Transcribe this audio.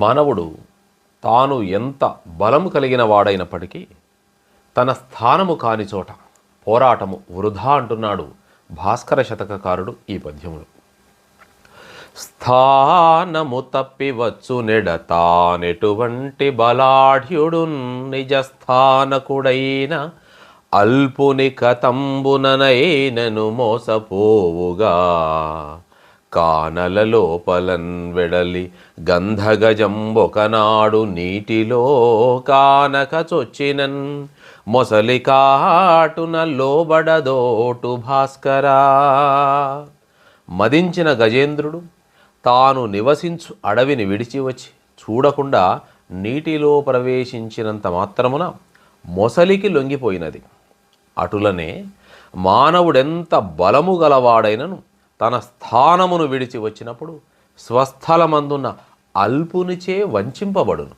మానవుడు తాను ఎంత బలము కలిగిన వాడైనప్పటికీ తన స్థానము కాని చోట పోరాటము వృధా అంటున్నాడు భాస్కర శతకకారుడు ఈ పద్యములో. స్థానము తప్పివచ్చు నెడతానెటువంటి బలాఢ్యుడు నిజస్థానకుడైన అల్పుని కతంబుననైనను మోసపోవుగా. కానల లోపలన్ వెడలి గంధగజంబొకనాడు నీటిలో కానక చొచ్చినన్. మొసలి కాటున లోబడదోటు భాస్కరా. మదించిన గజేంద్రుడు తాను నివసించు అడవిని విడిచి వచ్చి చూడకుండా నీటిలో ప్రవేశించినంత మాత్రమున మొసలికి లొంగిపోయినది. అటులనే మానవుడెంత బలము గలవాడైనను తన స్థానమును విడిచి వచ్చినప్పుడు స్వస్థలమందున్న అల్పునిచే వంచింపబడును.